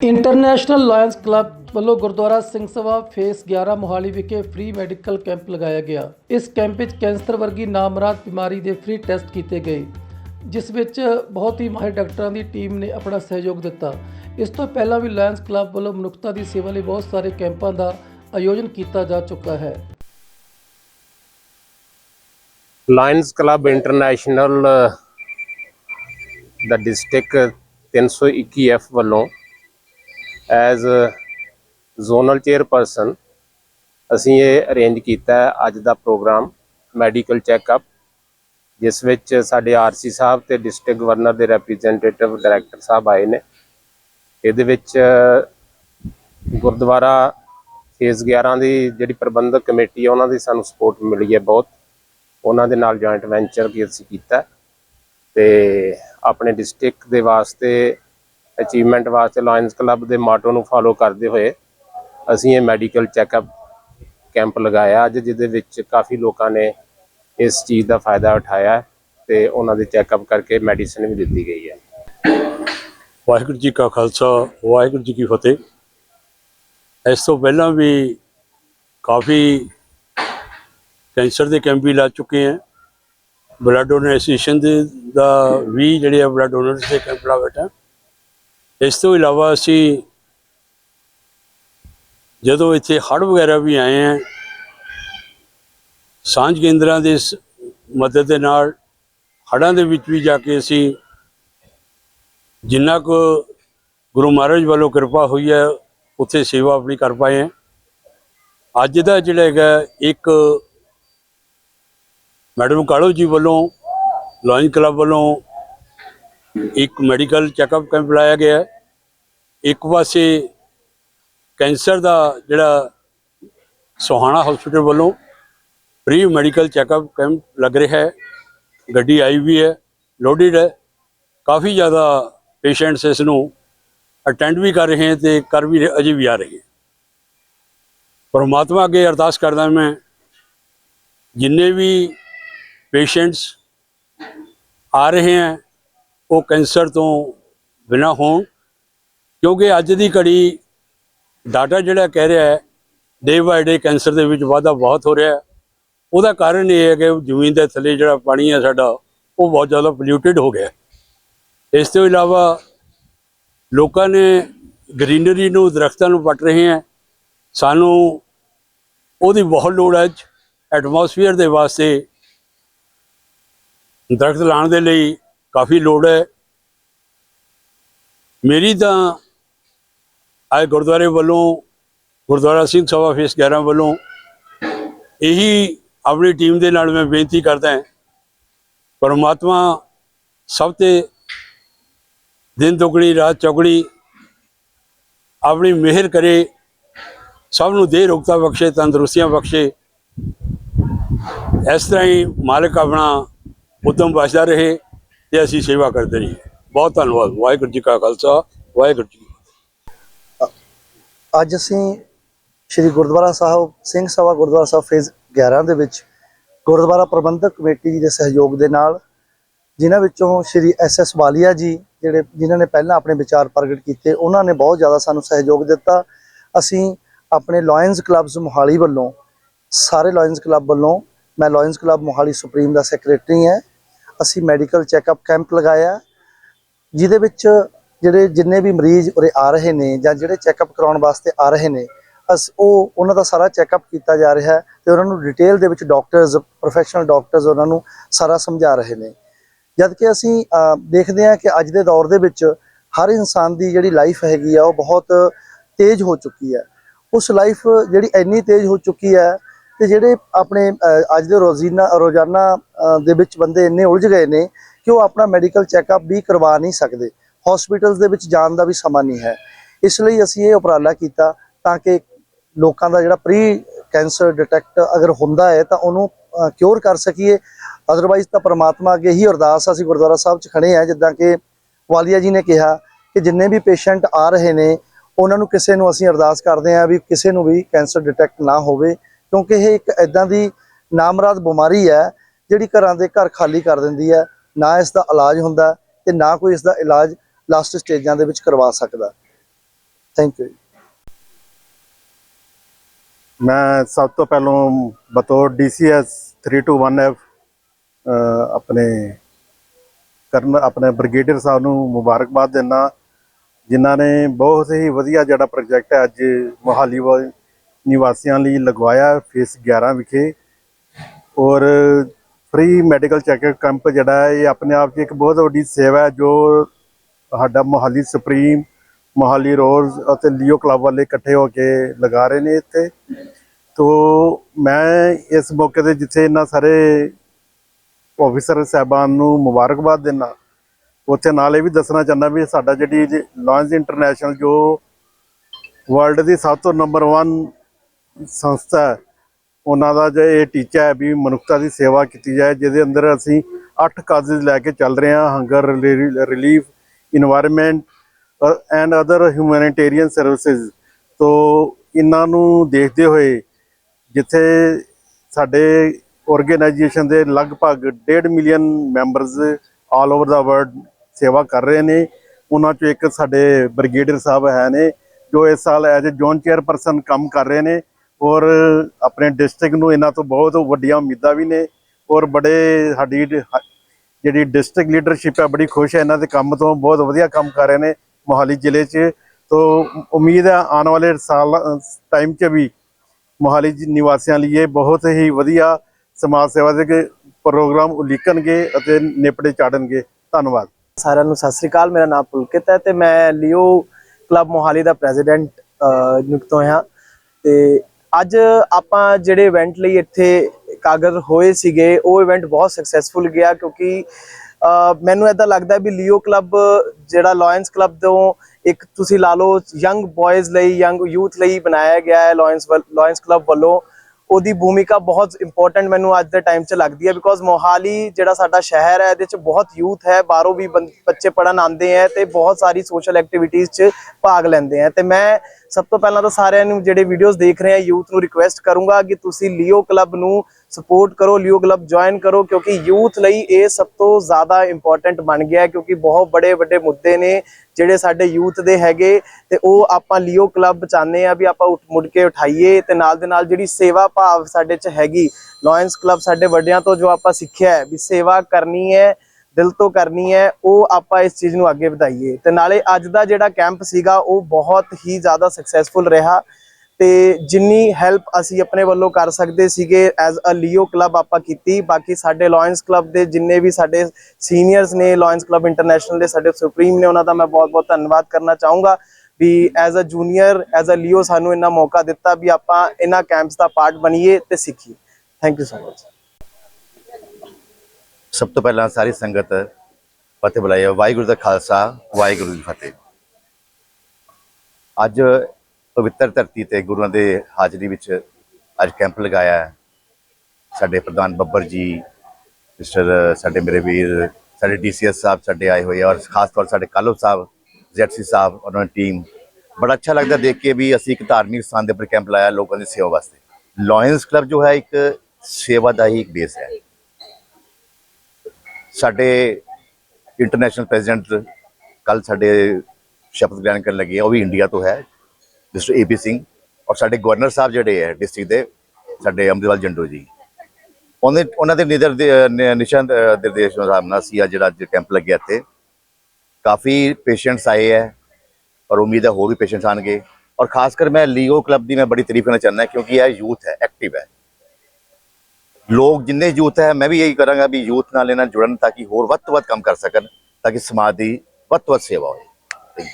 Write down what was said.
International lions club ਵੱਲੋਂ Gurdwara Singh Sabha phase 11 Mohali ਵਿਖੇ free medical camp ਲਗਾਇਆ ਗਿਆ। ਇਸ ਕੈਂਪ ਵਿੱਚ ਕੈਂਸਰ ਵਰਗੀ ਨਾਮਰਾਦ ਬਿਮਾਰੀ ਦੇ ਫ੍ਰੀ ਟੈਸਟ ਕੀਤੇ ਗਏ, ਜਿਸ ਵਿੱਚ ਬਹੁਤ ਹੀ ਮਾਹਿਰ ਡਾਕਟਰਾਂ ਦੀ ਟੀਮ ਨੇ ਆਪਣਾ ਸਹਿਯੋਗ ਦਿੱਤਾ। ਇਸ ਤੋਂ ਪਹਿਲਾਂ ਵੀ ਲਾਇਨਸ ਕਲੱਬ ਵੱਲੋਂ ਮਨੁੱਖਤਾ ਦੀ ਸੇਵਾ ਲਈ ਬਹੁਤ ਸਾਰੇ ਕੈਂਪਾਂ ਦਾ ਆਯੋਜਨ ਕੀਤਾ ਜਾ ਚੁੱਕਾ ਹੈ। ਲਾਇਨਸ ਕਲੱਬ ਇੰਟਰਨੈਸ਼ਨਲ ਦਾ ਡਿਸਟ੍ਰਿਕਟ 321 ਐਫ ਵੱਲੋਂ ਐਜ਼ ਜ਼ੋਨਲ ਚੇਅਰਪਰਸਨ ਅਸੀਂ ਇਹ ਅਰੇਂਜ ਕੀਤਾ ਹੈ ਅੱਜ ਦਾ ਪ੍ਰੋਗਰਾਮ ਮੈਡੀਕਲ ਚੈੱਕਅਪ ਜਿਸ ਵਿੱਚ ਸਾਡੇ ਆਰਸੀ ਸਾਹਿਬ ਤੇ ਡਿਸਟ੍ਰਿਕਟ ਗਵਰਨਰ ਦੇ ਰਿਪਰੈਜ਼ੈਂਟੇਟਿਵ ਡਾਇਰੈਕਟਰ ਸਾਹਿਬ ਆਏ ਨੇ। ਇਹਦੇ ਵਿੱਚ ਗੁਰਦੁਆਰਾ ਫੇਜ਼ 11 ਦੀ ਜਿਹੜੀ ਪ੍ਰਬੰਧਕ ਕਮੇਟੀ ਹੈ ਉਹਨਾਂ ਦੀ ਸਾਨੂੰ ਸਪੋਰਟ ਮਿਲੀ ਹੈ ਬਹੁਤ। ਉਹਨਾਂ ਦੇ ਨਾਲ ਜੁਆਇੰਟ ਵੈਂਚਰ ਕੀ ਅਸੀਂ ਕੀਤਾ। ਤੇ ਆਪਣੇ ਡਿਸਟ੍ਰਿਕਟ ਦੇ ਵਾਸਤੇ ਅਚੀਵਮੈਂਟ ਵਾਸਤੇ ਲਾਇਨਸ ਕਲੱਬ ਦੇ ਮਾਟੋ ਨੂੰ ਫਾਲੋ ਕਰਦੇ ਹੋਏ ਅਸੀਂ ਇਹ ਮੈਡੀਕਲ ਚੈੱਕਅਪ ਕੈਂਪ ਲਗਾਇਆ। ਅੱਜ ਜਿਹਦੇ ਵਿੱਚ ਕਾਫੀ ਲੋਕਾਂ ਨੇ ਇਸ ਚੀਜ਼ ਦਾ ਫਾਇਦਾ ਉਠਾਇਆ ਹੈ ਤੇ ਉਹਨਾਂ ਦੇ ਚੈੱਕਅਪ ਕਰਕੇ ਮੈਡੀਸਿਨ ਵੀ ਦਿੱਤੀ ਗਈ ਹੈ। ਵਾਹਿਗੁਰੂ ਜੀ ਕਾ ਖਾਲਸਾ, ਵਾਹਿਗੁਰੂ ਜੀ ਕੀ ਫਤਿਹ। ਇਸ ਤੋਂ ਪਹਿਲਾਂ ਵੀ ਕਾਫੀ ਕੈਂਸਰ ਦੇ ਕੈਂਪ ਵੀ ਲਾ ਚੁੱਕੇ ਹਾਂ। ਬਲੱਡ ਡੋਨਰ ਐਸੋਸੀਏਸ਼ਨ ਦੇ ਦਾ ਵੀ ਜਿਹੜੇ ਆ ਬਲੱਡ ਡੋਨਰਸ ਦੇ ਕੈਂਪ ਲਾ ਬੈਠਾ ਇਸ ਤੋਂ ਇਲਾਵਾ ਅਸੀਂ ਜਦੋਂ ਇੱਥੇ ਹੜ੍ਹ ਵਗੈਰਾ ਵੀ ਆਏ ਆ, ਸਾਂਝ ਕੇਂਦਰਾਂ ਦੇ ਮਦਦ ਦੇ ਨਾਲ ਹੜ੍ਹਾਂ ਦੇ ਵਿੱਚ ਵੀ ਜਾ ਕੇ ਅਸੀਂ ਜਿੰਨਾ ਕੁ ਗੁਰੂ ਮਹਾਰਾਜ ਵੱਲੋਂ ਕਿਰਪਾ ਹੋਈ ਹੈ, ਉੱਥੇ ਸੇਵਾ ਆਪਣੀ ਕਰ ਪਾਏ ਹਾਂ ਅੱਜ ਦਾ ਜਿਹੜਾ ਹੈਗਾ ਇੱਕ ਮੈਡਮ ਕਾਲੋ ਜੀ ਵੱਲੋਂ, ਲਾਇਨ ਕਲੱਬ ਵੱਲੋਂ ਇੱਕ ਮੈਡੀਕਲ ਚੈੱਕਅਪ ਕੈਂਪ ਲਾਇਆ ਗਿਆ ਇੱਕ ਪਾਸੇ ਕੈਂਸਰ ਦਾ ਜਿਹੜਾ ਸੋਹਾਣਾ ਹਸਪੀਟਲ ਵੱਲੋਂ ਫ੍ਰੀ ਮੈਡੀਕਲ ਚੈੱਕਅਪ ਕੈਂਪ ਲੱਗ ਰਿਹਾ ਹੈ। ਗੱਡੀ ਆਈ ਵੀ ਹੈ ਲੋਡਡ ਹੈ। ਕਾਫੀ ਜ਼ਿਆਦਾ ਪੇਸ਼ੈਂਟਸ ਇਸ ਨੂੰ ਅਟੈਂਡ ਵੀ ਕਰ ਰਹੇ ਹਨ ਤੇ ਕਰ ਵੀ ਰਹੇ- ਅਜੇ ਵੀ ਆ ਰਹੇ ਹਨ ਪਰਮਾਤਮਾ ਅੱਗੇ ਅਰਦਾਸ ਕਰਦਾ ਮੈਂ, ਜਿੰਨੇ ਵੀ ਪੇਸ਼ੈਂਟਸ ਆ ਰਹੇ ਹਨ ਉਹ ਕੈਂਸਰ ਤੋਂ ਬਿਨਾ ਹੋਣ, ਕਿਉਂਕਿ ਅੱਜ ਦੀ ਘੜੀ ਡਾਟਾ ਜਿਹੜਾ ਕਹਿ ਰਿਹਾ ਹੈ ਡੇ ਬਾਏ ਡੇ ਕੈਂਸਰ ਦੇ ਵਿੱਚ ਵਾਧਾ ਬਹੁਤ ਹੋ ਰਿਹਾ ਹੈ। ਉਹਦਾ ਕਾਰਨ ਇਹ ਹੈ ਕਿ ਜ਼ਮੀਨ ਦੇ ਥੱਲੇ ਜਿਹੜਾ ਪਾਣੀ ਹੈ ਸਾਡਾ, ਉਹ ਬਹੁਤ ਜ਼ਿਆਦਾ ਪੋਲਿਊਟਿਡ ਹੋ ਗਿਆ ਇਸ ਤੋਂ ਇਲਾਵਾ ਲੋਕਾਂ ਨੇ ਗ੍ਰੀਨਰੀ ਨੂੰ, ਦਰਖਤਾਂ ਨੂੰ ਪੱਟ ਰਹੇ ਹੈ। ਸਾਨੂੰ ਉਹਦੀ ਬਹੁਤ ਲੋੜ ਹੈ ਐਟਮੋਸਫੀਅਰ ਦੇ ਵਾਸਤੇ ਦਰਖਤ ਲਾਉਣ ਦੇ ਲਈ ਕਾਫੀ ਲੋੜ ਹੈ। ਮੇਰੀ ਤਾਂ ਆਏ ਗੁਰਦੁਆਰੇ ਵੱਲੋਂ, ਗੁਰਦੁਆਰਾ ਸਿੰਘ ਸਭਾ ਫੇਸ 11 ਵੱਲੋਂ ਇਹੀ ਆਪਣੀ ਟੀਮ ਦੇ ਨਾਲ ਮੈਂ ਬੇਨਤੀ ਕਰਦਾ ਹਾਂ, ਪਰਮਾਤਮਾ ਸਭ ਤੇ ਦਿਨ ਦੁਗਣੀ, ਰਾਤ ਚੌਗਣੀ ਆਪਣੀ ਮਿਹਰ ਕਰੇ, ਸਭ ਨੂੰ ਦੇ ਰੋਗਤਾ ਬਖਸ਼ੇ, ਤੰਦਰੁਸਤੀਆਂ ਬਖਸ਼ੇ। ਇਸ ਤਰ੍ਹਾਂ ਹੀ ਮਾਲਕ ਆਪਣਾ ਉਦਮ ਬਖਸ਼ਦਾ ਰਹੇ। ਤੇ ਅਸੀਂ ਸੇਵਾ ਕਰਦੇ ਰਹੀਏ। ਬਹੁਤ ਧੰਨਵਾਦ। ਵਾਹਿਗੁਰੂ ਜੀ ਕਾ ਖਾਲਸਾ, ਵਾਹਿਗੁਰੂ ਜੀ ਅੱਜ ਅਸੀਂ ਸ੍ਰੀ ਗੁਰਦੁਆਰਾ ਸਾਹਿਬ, ਸਿੰਘ ਸਭਾ ਗੁਰਦੁਆਰਾ ਸਾਹਿਬ ਫੇਜ਼ 11 ਦੇ ਵਿੱਚ ਗੁਰਦੁਆਰਾ ਪ੍ਰਬੰਧਕ ਕਮੇਟੀ ਜੀ ਦੇ ਸਹਿਯੋਗ ਦੇ ਨਾਲ ਜਿਨ੍ਹਾਂ ਵਿੱਚੋਂ ਸ੍ਰੀ ਐਸ ਐਸ ਵਾਲੀਆ ਜੀ ਜਿਹੜੇ, ਜਿਨ੍ਹਾਂ ਨੇ ਪਹਿਲਾਂ ਆਪਣੇ ਵਿਚਾਰ ਪ੍ਰਗਟ ਕੀਤੇ, ਉਹਨਾਂ ਨੇ ਬਹੁਤ ਜ਼ਿਆਦਾ ਸਾਨੂੰ ਸਹਿਯੋਗ ਦਿੱਤਾ। ਅਸੀਂ ਆਪਣੇ ਲਾਇਨਸ ਕਲੱਬਸ ਮੋਹਾਲੀ ਵੱਲੋਂ, ਸਾਰੇ ਲਾਇਨਸ ਕਲੱਬ ਵੱਲੋਂ, ਮੈਂ ਲਾਇਨਸ ਕਲੱਬ ਮੋਹਾਲੀ ਸੁਪਰੀਮ ਦਾ ਸੈਕਟਰੀ ਹਾਂ। ਅਸੀਂ ਮੈਡੀਕਲ ਚੈੱਕਅਪ ਕੈਂਪ ਲਗਾਇਆ। ਜਿਹਦੇ ਵਿੱਚ ਜਿਹੜੇ ਜਿੰਨੇ ਵੀ ਮਰੀਜ਼ ਉਰੇ ਆ ਰਹੇ ਨੇ ਜਾਂ ਜਿਹੜੇ ਚੈੱਕਅਪ ਕਰਾਉਣ ਵਾਸਤੇ ਆ ਰਹੇ ਨੇ, ਅਸ ਉਹ, ਉਹਨਾਂ ਦਾ ਸਾਰਾ ਚੈੱਕਅਪ ਕੀਤਾ ਜਾ ਰਿਹਾ ਹੈ ਤੇ ਉਹਨਾਂ ਨੂੰ ਡਿਟੇਲ ਦੇ ਵਿੱਚ ਡਾਕਟਰਸ ਪ੍ਰੋਫੈਸ਼ਨਲ ਡਾਕਟਰਸ ਉਹਨਾਂ ਨੂੰ ਸਾਰਾ ਸਮਝਾ ਰਹੇ ਨੇ। ਜਦ ਕਿ ਅਸੀਂ ਦੇਖਦੇ ਹਾਂ ਕਿ ਅੱਜ ਦੇ ਦੌਰ ਦੇ ਵਿੱਚ ਹਰ ਇਨਸਾਨ ਦੀ ਜਿਹੜੀ ਲਾਈਫ ਹੈਗੀ ਆ, ਉਹ ਬਹੁਤ ਤੇਜ਼ ਹੋ ਚੁੱਕੀ ਹੈ। ਉਸ ਲਾਈਫ ਜਿਹੜੀ ਇੰਨੀ ਤੇਜ਼ ਹੋ ਚੁੱਕੀ ਹੈ ਤੇ ਜਿਹੜੇ ਆਪਣੇ ਅੱਜ ਦੇ ਰੋਜ਼ੀਨਾ, ਰੋਜ਼ਾਨਾ ਦੇ ਵਿੱਚ ਬੰਦੇ ਇੰਨੇ ਉਲਝ ਗਏ ਨੇ ਕਿ ਉਹ ਆਪਣਾ ਮੈਡੀਕਲ ਚੈੱਕਅਪ ਵੀ ਕਰਵਾ ਨਹੀਂ ਸਕਦੇ। ਹਸਪੀਟਲਸ ਦੇ ਵਿੱਚ ਜਾਣ ਦਾ ਵੀ ਸਮਾਂ ਨਹੀਂ ਹੈ। ਇਸ ਲਈ ਅਸੀਂ ਇਹ ਉਪਰਾਲਾ ਕੀਤਾ ਤਾਂ ਕਿ ਲੋਕਾਂ ਦਾ ਜਿਹੜਾ ਪ੍ਰੀ ਕੈਂਸਰ ਡਿਟੈਕਟ ਅਗਰ ਹੁੰਦਾ ਹੈ ਤਾਂ ਉਹਨੂੰ ਕਿਉਰ ਕਰ ਸਕੀਏ। ਅਦਰਵਾਈਜ਼ ਤਾਂ ਪਰਮਾਤਮਾ ਅੱਗੇ ਹੀ ਅਰਦਾਸ ਅਸੀਂ ਗੁਰਦੁਆਰਾ ਸਾਹਿਬ 'ਚ ਖੜੇ ਆ ਜਿੱਦਾਂ ਕਿ ਵਾਲੀਆ ਜੀ ਨੇ ਕਿਹਾ ਕਿ ਜਿੰਨੇ ਵੀ ਪੇਸ਼ੈਂਟ ਆ ਰਹੇ ਨੇ, ਉਹਨਾਂ ਨੂੰ ਕਿਸੇ ਨੂੰ ਅਸੀਂ ਅਰਦਾਸ ਕਰਦੇ ਆ ਵੀ ਕਿਸੇ ਨੂੰ ਵੀ ਕੈਂਸਰ ਡਿਟੈਕਟ ਨਾ ਹੋਵੇ। ਕਿਉਂਕਿ ਇਹ ਇੱਕ ਐਦਾਂ ਦੀ ਨਾਮਰਾਦ ਬਿਮਾਰੀ ਹੈ, ਜਿਹੜੀ ਘਰਾਂ ਦੇ ਘਰ ਖਾਲੀ ਕਰ ਦਿੰਦੀ ਹੈ, ਨਾ ਇਸ ਦਾ ਇਲਾਜ ਹੁੰਦਾ ਤੇ ਨਾ ਕੋਈ ਇਸ ਦਾ ਇਲਾਜ ਲਾਸਟ ਸਟੇਜਾਂ ਦੇ ਵਿੱਚ ਕਰਵਾ ਸਕਦਾ। ਥੈਂਕ ਯੂ ਮੈਂ ਸਭ ਤੋਂ ਪਹਿਲਾਂ ਬਤੌਰ ਡੀਸੀਐਸ 321F ਆਪਣੇ ਕਰਨ, ਆਪਣੇ ਬ੍ਰਿਗੇਡੀਅਰ ਸਾਹਿਬ ਨੂੰ ਮੁਬਾਰਕਬਾਦ ਦਿੰਦਾ, ਜਿਨ੍ਹਾਂ ਨੇ ਬਹੁਤ ਹੀ ਵਧੀਆ ਜਿਹੜਾ ਪ੍ਰੋਜੈਕਟ ਹੈ ਅੱਜ ਮੋਹਾਲੀ ਵਾ- ਨਿਵਾਸੀਆਂ ਲਈ ਲਗਵਾਇਆ ਫੇਸ 11 ਵਿਖੇ। ਔਰ ਫ੍ਰੀ ਮੈਡੀਕਲ ਚੈੱਕਅਪ ਕੈਂਪ ਜਿਹੜਾ ਹੈ, ਇਹ ਆਪਣੇ ਆਪ 'ਚ ਇੱਕ ਬਹੁਤ ਵੱਡੀ ਸੇਵਾ ਹੈ, ਜੋ ਸਾਡਾ ਮੋਹਾਲੀ ਸੁਪਰੀਮ, ਮੋਹਾਲੀ ਰੋਜ਼ ਅਤੇ ਲੀਓ ਕਲੱਬ ਵਾਲੇ ਇਕੱਠੇ ਹੋ ਕੇ ਲਗਾ ਰਹੇ ਨੇ ਇੱਥੇ। ਤੋ ਮੈਂ ਇਸ ਮੌਕੇ ਤੇ ਜਿੱਥੇ ਇਹਨਾਂ ਸਾਰੇ ਆਫੀਸਰ ਸਾਹਿਬਾਨ ਨੂੰ ਮੁਬਾਰਕਬਾਦ ਦਿੰਦਾ, ਉੱਥੇ ਨਾਲ ਇਹ ਵੀ ਦੱਸਣਾ ਚਾਹੁੰਦਾ ਵੀ ਸਾਡਾ ਜਿਹੜੀ ਲਾਇਨਸ ਇੰਟਰਨੈਸ਼ਨਲ ਜੋ ਵਰਲਡ ਦੀ ਸਭ ਤੋਂ ਨੰਬਰ 1 ਸੰਸਥਾ ਹੈ। ਉਹਨਾਂ ਦਾ ਜੇ ਇਹ ਟੀਚਾ ਹੈ ਵੀ ਮਨੁੱਖਤਾ ਦੀ ਸੇਵਾ ਕੀਤੀ ਜਾਏ, ਜਿਹਦੇ ਅੰਦਰ ਅਸੀਂ 8 ਕਾਜ਼ਜ਼ ਲੈ ਕੇ ਚੱਲ ਰਹੇ ਹਾਂ hunger relief environment and other humanitarian services ਤੋਂ ਇਹਨਾਂ ਨੂੰ ਦੇਖਦੇ ਹੋਏ ਜਿੱਥੇ ਸਾਡੇ ਆਰਗੇਨਾਈਜੇਸ਼ਨ ਦੇ ਲਗਭਗ 1.5 ਮਿਲੀਅਨ ਮੈਂਬਰਸ ਆਲ ਓਵਰ ਦਾ ਵਰਲਡ ਸੇਵਾ ਕਰ ਰਹੇ ਨੇ। ਉਹਨਾਂ ਚੋਂ ਇੱਕ ਸਾਡੇ ਬ੍ਰਿਗੇਡੀਅਰ ਸਾਹਿਬ ਹੈ ਨੇ, ਜੋ ਇਸ ਸਾਲ ਐਜ਼ ਅ ਜੋਨ ਚੇਅਰਪਰਸਨ ਕੰਮ ਕਰ ਰਹੇ ਨੇ। ਔਰ ਆਪਣੇ ਡਿਸਟ੍ਰਿਕਟ ਨੂੰ ਇਹਨਾਂ ਤੋਂ ਬਹੁਤ ਵੱਡੀਆਂ ਉਮੀਦਾਂ ਵੀ ਨੇ ਔਰ ਬੜੇ ਸਾਡੀ ਜਿਹੜੀ ਡਿਸਟ੍ਰਿਕਟ ਲੀਡਰਸ਼ਿਪ ਹੈ ਬੜੀ ਖੁਸ਼ ਹੈ ਇਹਨਾਂ ਦੇ ਕੰਮ ਤੋਂ, ਬਹੁਤ ਵਧੀਆ ਕੰਮ ਕਰ ਰਹੇ ਨੇ ਮੋਹਾਲੀ ਜ਼ਿਲ੍ਹੇ 'ਚ। ਤੋ ਉਮੀਦ ਹੈ ਆਉਣ ਵਾਲੇ ਸਾਲ ਟਾਈਮ 'ਚ ਵੀ ਮੋਹਾਲੀ ਨਿਵਾਸੀਆਂ ਲਈ ਇਹ ਬਹੁਤ ਹੀ ਵਧੀਆ ਸਮਾਜ ਸੇਵਾ ਦੇ ਪ੍ਰੋਗਰਾਮ ਉਲੀਕਣਗੇ ਅਤੇ ਨੇਪੜੇ ਚਾੜਨਗੇ। ਧੰਨਵਾਦ। ਸਾਰਿਆਂ ਨੂੰ ਸਤਿ ਸ੍ਰੀ ਅਕਾਲ, ਮੇਰਾ ਨਾਮ ਪੁਲਕਿਤ ਹੈ ਤੇ ਮੈਂ ਲਿਓ ਕਲੱਬ ਮੋਹਾਲੀ ਦਾ ਪ੍ਰੈਜ਼ੀਡੈਂਟ ਨਿਯੁਕਤ ਹੋਇਆ। ਤੇ ਅੱਜ ਆਪਾਂ ਜਿਹੜੇ ਇਵੈਂਟ ਲਈ ਇੱਥੇ ਕਾਗਰ ਹੋਏ ਸੀਗੇ, ਉਹ ਇਵੈਂਟ ਬਹੁਤ ਸਕਸੈਸਫੁਲ ਗਿਆ ਕਿਉਂਕਿ ਮੈਨੂੰ ਇਦਾਂ ਲੱਗਦਾ ਵੀ ਲਿਓ ਕਲੱਬ ਜਿਹੜਾ ਲਾਇਨਸ ਕਲੱਬ ਤੋਂ ਇੱਕ ਤੁਸੀਂ ਲਾ ਲਓ ਯੰਗ ਬॉयਜ਼ ਲਈ ਯੰਗ ਯੂਥ ਲਈ ਬਣਾਇਆ ਗਿਆ ਹੈ ਲਾਇਨਸ ਲਾਇਨਸ ਕਲੱਬ ਵੱਲੋਂ। ਉਹਦੀ ਭੂਮਿਕਾ ਬਹੁਤ ਇੰਪੋਰਟੈਂਟ ਮੈਨੂੰ ਅੱਜ ਦੇ ਟਾਈਮ 'ਚ ਲੱਗਦੀ ਹੈ ਬਿਕੋਜ਼ ਮੋਹਾਲੀ ਜਿਹੜਾ ਸਾਡਾ ਸ਼ਹਿਰ ਹੈ, ਇਹਦੇ 'ਚ ਬਹੁਤ ਯੂਥ ਹੈ, ਬਾਹਰੋਂ ਵੀ ਬੱਚੇ ਪੜਨ ਆਉਂਦੇ ਹੈ ਤੇ ਬਹੁਤ ਸਾਰੀ ਸੋਸ਼ਲ ਐਕਟੀਵਿਟੀਜ਼ 'ਚ ਭਾਗ ਲੈਂਦੇ ਹੈ। ਤੇ ਮੈਂ ਸਭ ਤੋਂ ਪਹਿਲਾਂ ਤਾਂ ਸਾਰਿਆਂ ਨੂੰ ਜਿਹੜੇ ਵੀਡੀਓਜ਼ ਦੇਖ ਰਹੇ ਆ ਯੂਥ ਨੂੰ ਰਿਕੁਐਸਟ ਕਰੂੰਗਾ ਕਿ ਤੁਸੀਂ ਲਿਓ ਕਲੱਬ ਨੂੰ ਸਪੋਰਟ ਕਰੋ ਲਿਓ ਕਲੱਬ ਜੁਆਇਨ ਕਰੋ, ਕਿਉਂਕਿ ਯੂਥ ਲਈ ਇਹ ਸਭ ਤੋਂ ਜ਼ਿਆਦਾ ਇੰਪੋਰਟੈਂਟ ਬਣ ਗਿਆ ਹੈ, ਕਿਉਂਕਿ ਬਹੁਤ ਬੜੇ ਵੱਡੇ ਮੁੱਦੇ ਨੇ ਜਿਹੜੇ ਸਾਡੇ ਯੂਥ ਦੇ ਹੈਗੇ ਤੇ ਉਹ ਆਪਾਂ ਲਿਓ ਕਲੱਬ ਚਾਹੁੰਦੇ ਆ ਵੀ ਆਪਾਂ ਉੱਠ, ਮੁੜ ਕੇ ਉਠਾਈਏ ਤੇ ਨਾਲ ਦੇ ਨਾਲ ਜਿਹੜੀ ਸੇਵਾ ਭਾਵ ਸਾਡੇ 'ਚ ਹੈਗੀ ਲਾਇਨਸ ਕਲੱਬ ਸਾਡੇ ਵੱਡਿਆਂ ਤੋਂ ਜੋ ਆਪਾਂ ਸਿੱਖਿਆ ਹੈ ਵੀ ਸੇਵਾ ਕਰਨੀ ਹੈ, ਦਿਲ ਤੋਂ ਕਰਨੀ ਹੈ, ਉਹ ਆਪਾਂ ਇਸ ਚੀਜ਼ ਨੂੰ ਅੱਗੇ ਵਧਾਈਏ ਤੇ ਨਾਲੇ ਅੱਜ ਦਾ ਜਿਹੜਾ ਕੈਂਪ ਸੀਗਾ, ਉਹ ਬਹੁਤ ਹੀ ਜ਼ਿਆਦਾ ਸਕਸੈਸਫੁਲ ਰਿਹਾ। ਤੇ ਜਿੰਨੀ ਹੈਲਪ ਅਸੀਂ ਆਪਣੇ ਵੱਲੋਂ ਕਰ ਸਕਦੇ ਸੀਗੇ ਐਜ਼ ਅ ਲੀਓ ਕਲੱਬ ਆਪਾਂ ਕੀਤੀ। ਬਾਕੀ ਸਾਡੇ ਲਾਇਨਸ ਕਲੱਬ ਦੇ ਜਿੰਨੇ ਵੀ ਸਾਡੇ ਸੀਨੀਅਰਸ ਨੇ ਲਾਇਨਸ ਕਲੱਬ ਇੰਟਰਨੈਸ਼ਨਲ ਦੇ, ਸਾਡੇ ਸੁਪਰੀਮ ਨੇ, ਉਹਨਾਂ ਦਾ ਮੈਂ ਬਹੁਤ-ਬਹੁਤ ਧੰਨਵਾਦ ਕਰਨਾ ਚਾਹੂੰਗਾ ਵੀ as a junior as a Leo ਸਾਨੂੰ ਇੰਨਾ ਮੌਕਾ ਦਿੱਤਾ ਵੀ ਆਪਾਂ ਇਹਨਾਂ ਕੈਂਪਸ ਦਾ ਪਾਰਟ ਬਣੀਏ ਤੇ ਸਿੱਖੀਏ। ਥੈਂਕ ਯੂ ਸੋ ਮਚ ਸਭ ਤੋਂ ਪਹਿਲਾਂ ਸਾਰੀ ਸੰਗਤ ਫਤਿਹ ਬੁਲਾਈ ਵਾਹਿਗੁਰੂ ਦਾ ਖਾਲਸਾ, ਵਾਹਿਗੁਰੂ ਜੀ ਫਤਿਹ। ਅੱਜ ਪਵਿੱਤਰ ਧਰਤੀ ਤੇ ਗੁਰੂਆਂ ਦੇ ਹਾਜ਼ਰੀ ਵਿੱਚ ਅੱਜ ਕੈਂਪ ਲਗਾਇਆ ਹੈ। ਸਾਡੇ ਪ੍ਰਧਾਨ ਬੱਬਰ ਜੀ, ਮਿਸਟਰ, ਸਾਡੇ ਮੇਰੇ ਵੀਰ, ਸਾਡੇ ਡੀਸੀਐਸ ਸਾਹਿਬ ਸਾਡੇ ਆਏ ਹੋਏ ਔਰ ਖਾਸ ਤੌਰ ਸਾਡੇ ਕਾਲੋ ਸਾਹਿਬ ਜ਼ੈਡਸੀ ਸਾਹਿਬ, ਉਹਨਾਂ ਦੀ ਟੀਮ। ਬੜਾ ਅੱਛਾ ਲੱਗਦਾ ਦੇਖ ਕੇ ਵੀ ਅਸੀਂ ਇੱਕ ਧਾਰਮਿਕ ਸਥਾਨ ਦੇ ਉੱਪਰ ਕੈਂਪ ਲਾਇਆ ਲੋਕਾਂ ਦੀ ਸੇਵਾ ਵਾਸਤੇ। ਲਾਇਨਸ ਕਲੱਬ ਜੋ ਹੈ ਇੱਕ ਸੇਵਾ ਦਾ ਹੀ ਇੱਕ ਬੇਸ ਹੈ। ਸਾਡੇ ਇੰਟਰਨੈਸ਼ਨਲ ਪ੍ਰੈਜ਼ੀਡੈਂਟ ਕੱਲ ਸਾਡੇ ਸ਼ਪਥ ਗ੍ਰਹਿਣ ਕਰਨ ਲੱਗੇ ਉਹ ਵੀ ਇੰਡੀਆ ਤੋਂ ਹੈ। ਮਿਸਟਰ ਏਪੀ ਸਿੰਘ ਔਰ ਸਾਡੇ ਗਵਰਨਰ ਸਾਹਿਬ ਜਿਹੜੇ ਹੈ ਡਿਸਟ੍ਰਿਕਟ ਦੇ, ਸਾਡੇ ਅੰਮ੍ਰਿਤਪਾਲ ਜੰਡੂ ਜੀ। ਉਹਨੇ, ਉਹਨਾਂ ਦੇ ਨਿਦਰ ਨਿਸ਼ਾਨ ਨਿਰਦੇਸ਼ ਹਿਸਾਬ ਨਾਲ ਸੀ ਜਿਹੜਾ ਅੱਜ ਕੈਂਪ ਲੱਗਿਆ ਇੱਥੇ। ਕਾਫੀ ਪੇਸ਼ੈਂਟਸ ਆਏ ਹੈ ਔਰ ਉਮੀਦ ਹੈ ਹੋਰ ਵੀ ਪੇਸ਼ੈਂਟਸ ਆਣਗੇ ਔਰ ਖਾਸ ਕਰ ਮੈਂ ਲੀਗੋ ਕਲੱਬ ਦੀ ਮੈਂ ਬੜੀ ਤਾਰੀਫ ਕਰਨਾ ਚਾਹੁੰਦਾ ਕਿਉਂਕਿ ਇਹ ਯੂਥ ਹੈ, ਐਕਟਿਵ ਹੈ। ਲੋਕ ਜਿੰਨੇ ਯੂਥ ਹੈ, ਮੈਂ ਵੀ ਇਹੀ ਕਰਾਂਗਾ ਵੀ ਯੂਥ ਨਾਲ ਇਹਨਾਂ ਨਾਲ ਜੁੜਨ ਤਾਂ ਕਿ ਹੋਰ ਵੱਧ ਤੋਂ ਵੱਧ ਕੰਮ ਕਰ ਸਕਣ, ਤਾਂ ਕਿ ਸਮਾਜ ਦੀ ਵੱਧ ਤੋਂ ਵੱਧ ਸੇਵਾ ਹੋਵੇ